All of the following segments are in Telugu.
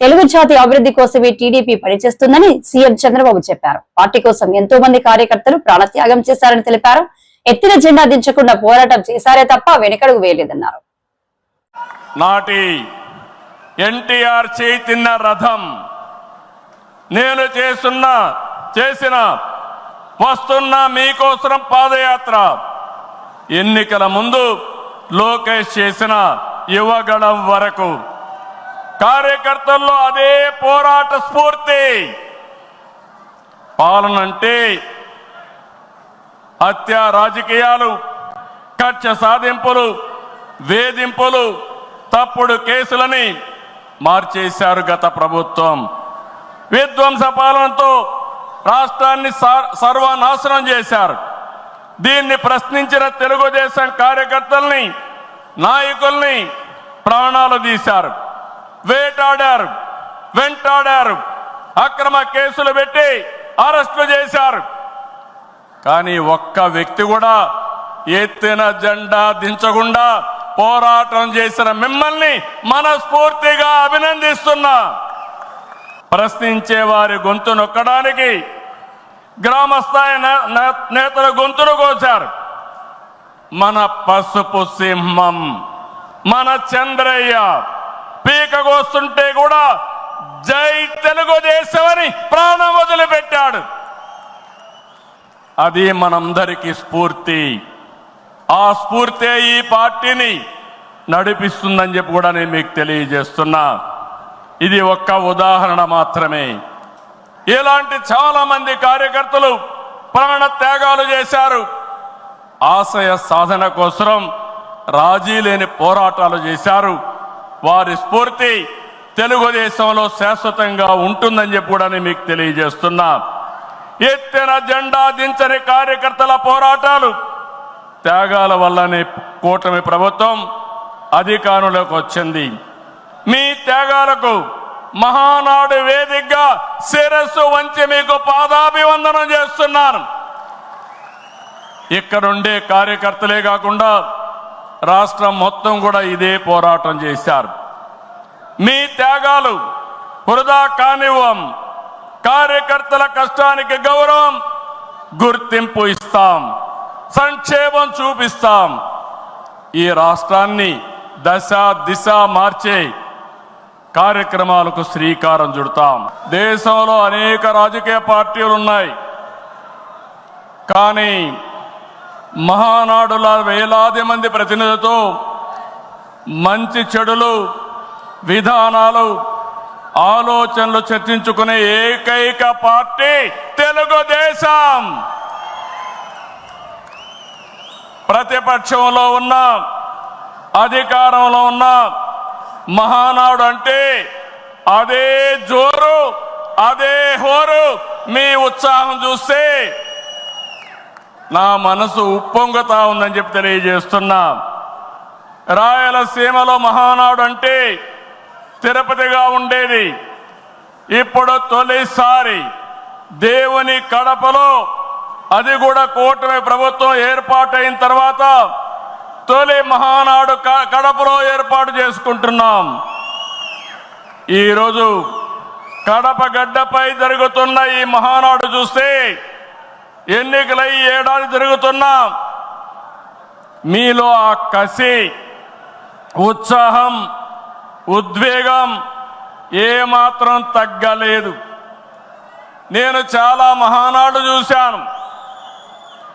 తెలుగు జాతి అభివృద్ధి కోసమే టీడీపీ పనిచేస్తుందని సీఎం చంద్రబాబు చెప్పారు. పార్టీ కోసం ఎంతో మంది కార్యకర్తలు ప్రాణత్యాగం చేశారని తెలిపారు. ఎత్తిన జెండా దించకుండా పోరాటం చేశారే తప్ప వెనకడుగు వేయలేదన్నారు. నాటి ఎన్టీఆర్ చేతిన్న రథం నేను చేస్తున్న చేసిన వస్తున్న మీకోసం పాదయాత్ర. ఎన్నికల ముందు లోకేష్ చేసిన యువగణం వరకు కార్యకర్తల్లో అదే పోరాట స్ఫూర్తి. పాలన అంటే హత్య రాజకీయాలు కక్ష సాధింపులు వేధింపులు తప్పుడు కేసులని మార్చేశారు గత ప్రభుత్వం. విధ్వంస పాలనతో రాష్ట్రాన్ని సర్వనాశనం చేశారు. దీన్ని ప్రశ్నించిన తెలుగుదేశం కార్యకర్తల్ని నాయకుల్ని ప్రాణాలు తీశారు. వేటాడారు వెంటాడారు అక్రమ కేసులు పెట్టి అరెస్టు చేశారు. కానీ ఒక్క వ్యక్తి కూడా ఎత్తిన జెండా దించకుండా పోరాటం చేసిన మిమ్మల్ని మనస్ఫూర్తిగా అభినందిస్తున్నా. ప్రశ్నించే వారి గొంతు నొక్కడానికి గ్రామస్థాయి నేతల గొంతును కోశారు. మన పసుపు సింహం మన చంద్రయ్య పీకగోస్తుంటే కూడా జై తెలుగుదేశం అని ప్రాణం వదిలిపెట్టాడు. అది మనందరికీ స్ఫూర్తి. ఆ స్ఫూర్తే ఈ పార్టీని నడిపిస్తుందని చెప్పి కూడా నేను మీకు తెలియజేస్తున్నా. ఇది ఒక్క ఉదాహరణ మాత్రమే. ఇలాంటి చాలా మంది కార్యకర్తలు ప్రాణ త్యాగాలు చేశారు. ఆశయ సాధన కోసం రాజీ లేని పోరాటాలు చేశారు. వారి స్ఫూర్తి తెలుగుదేశంలో శాశ్వతంగా ఉంటుందని చెప్పి కూడా నేను మీకు తెలియజేస్తున్నా. ఎత్తిన జెండా దించని కార్యకర్తల పోరాటాలు త్యాగాల వల్లనే కూటమి ప్రభుత్వం అధికారంలోకి వచ్చింది. మీ త్యాగాలకు మహానాడు వేదికగా శిరస్సు వంచి మీకు పాదాభివందనం చేస్తున్నాను. ఇక్కడుండే కార్యకర్తలే కాకుండా రాష్ట్రం మొత్తం కూడా ఇదే పోరాటం చేశారు. మీ త్యాగాలు వృధా కానివ్వం. కార్యకర్తల కష్టానికి గౌరవం గుర్తింపు ఇస్తాం. సంక్షేమం చూపిస్తాం. ఈ రాష్ట్రాన్ని దశ దిశ మార్చే కార్యక్రమాలకు శ్రీకారం చుడతాం. దేశంలో అనేక రాజకీయ పార్టీలు ఉన్నాయి. కానీ మహానాడుల వేలాది మంది ప్రతినిధులతో మంచి చెడులు విధానాలు ఆలోచనలు చర్చించుకునే ఏకైక పార్టీ తెలుగుదేశం. ప్రతిపక్షంలో ఉన్న అధికారంలో ఉన్న మహానాడు అంటే అదే జోరు అదే హోరు. మీ ఉత్సాహం చూస్తే నా మనసు ఉప్పొంగుతా ఉందని చెప్పి తెలియజేస్తున్నా. రాయలసీమలో మహానాడు అంటే తిరుపతిగా ఉండేది. ఇప్పుడు తొలిసారి దేవుని కడపలో అది కూడా కూటమి ప్రభుత్వం ఏర్పాటైన తర్వాత తొలి మహానాడు క- కడపలో ఏర్పాటు చేసుకుంటున్నాం. ఈరోజు కడప గడ్డపై జరుగుతున్న ఈ మహానాడు చూస్తే ఎన్నికలై ఏడాది తిరుగుతున్నాం. మీలో ఆ కసి ఉత్సాహం ఉద్వేగం ఏమాత్రం తగ్గలేదు. నేను చాలా మహానాడు చూశాను.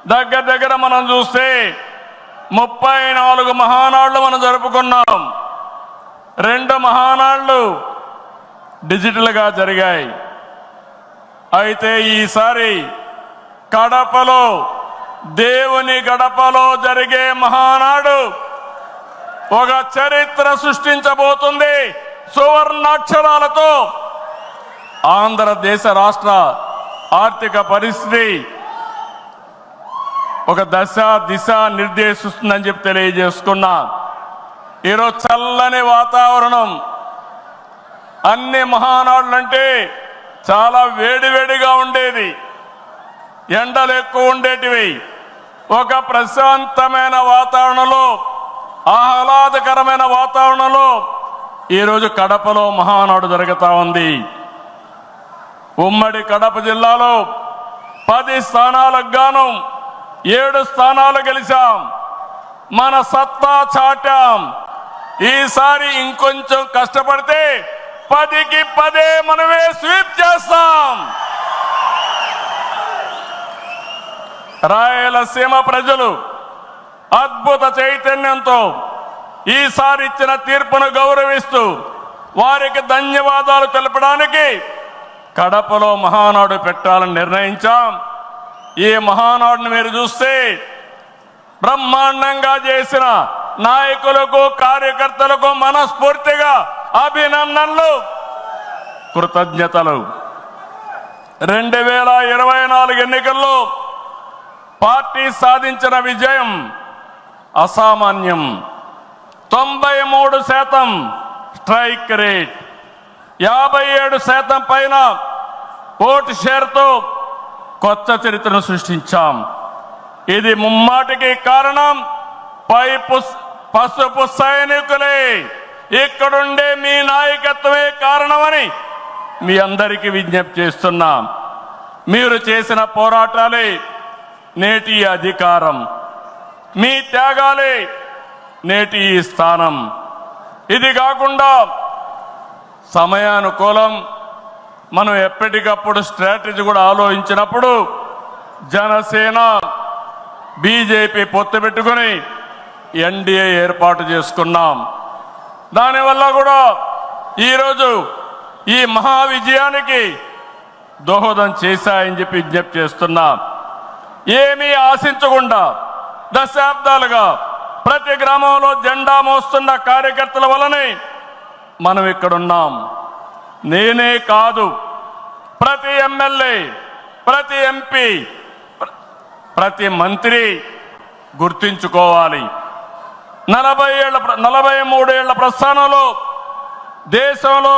దగ్గర దగ్గర మనం చూస్తే ముప్పై నాలుగు మహానాళ్ళు మనం జరుపుకున్నాం. రెండు మహానాళ్ళు డిజిటల్గా జరిగాయి. అయితే ఈసారి కడపలో దేవుని గడపలో జరిగే మహానాడు ఒక చరిత్ర సృష్టించబోతుంది. సువర్ణాక్షరాలతో ఆంధ్రదేశ రాష్ట్ర ఆర్థిక పరిస్థితి ఒక దశ దిశ నిర్దేశిస్తుందని చెప్పి తెలియజేసుకున్నా. ఈరోజు చల్లని వాతావరణం. అన్ని మహానాడులంటే చాలా వేడివేడిగా ఉండేది. ఎండలు ఎక్కువ ఉండేటివి. ఒక ప్రశాంతమైన వాతావరణంలో ఆహ్లాదకరమైన వాతావరణంలో ఈరోజు కడపలో మహానాడు జరుగుతూ ఉంది. ఉమ్మడి కడప జిల్లాలో పది స్థానాలకు గాను ఏడు స్థానాలు గెలిచాం. మన సత్తా చాటాం. ఈసారి ఇంకొంచెం కష్టపడితే పదికి పదే మనమే స్వీప్ చేస్తాం. రాయలసీమ ప్రజలు అద్భుత చైతన్యంతో ఈసారి ఇచ్చిన తీర్పును గౌరవిస్తూ వారికి ధన్యవాదాలు తెలపడానికి కడపలో మహానాడు పెట్టాలని నిర్ణయించాం. ఈ మహానాడుని మీరు చూస్తే బ్రహ్మాండంగా చేసిన నాయకులకు కార్యకర్తలకు మనస్ఫూర్తిగా అభినందనలు కృతజ్ఞతలు. రెండు వేల ఇరవై నాలుగు ఎన్నికల్లో పార్టీ సాధించిన విజయం అసామాన్యం. తొంభై మూడు శాతం స్ట్రైక్ రేట్. యాభై ఏడు శాతం పైన ఓటు షేర్తో కొత్త చరిత్రను సృష్టించాం. ఇది ముమ్మాటికి కారణం పై పుస్- పసుపు సైనికులే. ఇక్కడుండే మీ నాయకత్వమే కారణమని మీ అందరికీ విజ్ఞప్తి చేస్తున్నాం. మీరు చేసిన పోరాటాలే నేటి అధికారం. మీ త్యాగాలే నేటి ఈ స్థానం. ఇది కాకుండా సమయానుకూలం. మనం ఎప్పటికప్పుడు స్ట్రాటజీ కూడా ఆలోచించినప్పుడు జనసేన బీజేపీ పొత్తు పెట్టుకుని ఎన్డీఏ ఏర్పాటు చేసుకున్నాం. దానివల్ల కూడా ఈరోజు ఈ మహా విజయానికి దోహదం చేశాయని చెప్పి విజ్ఞప్తి చేస్తున్నాం. ఏమీ ఆశించకుండా దశాబ్దాలుగా ప్రతి గ్రామంలో జెండా మోస్తున్న కార్యకర్తల వలనే మనం ఇక్కడున్నాం. నేనే కాదు ప్రతి ఎమ్మెల్యే ప్రతి ఎంపీ ప్రతి మంత్రి గుర్తించుకోవాలి. నలభై ఏళ్ళ నలభై మూడేళ్ళ ప్రస్థానంలో దేశంలో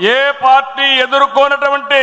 ఏ పార్టీ ఎదుర్కొన్నటువంటి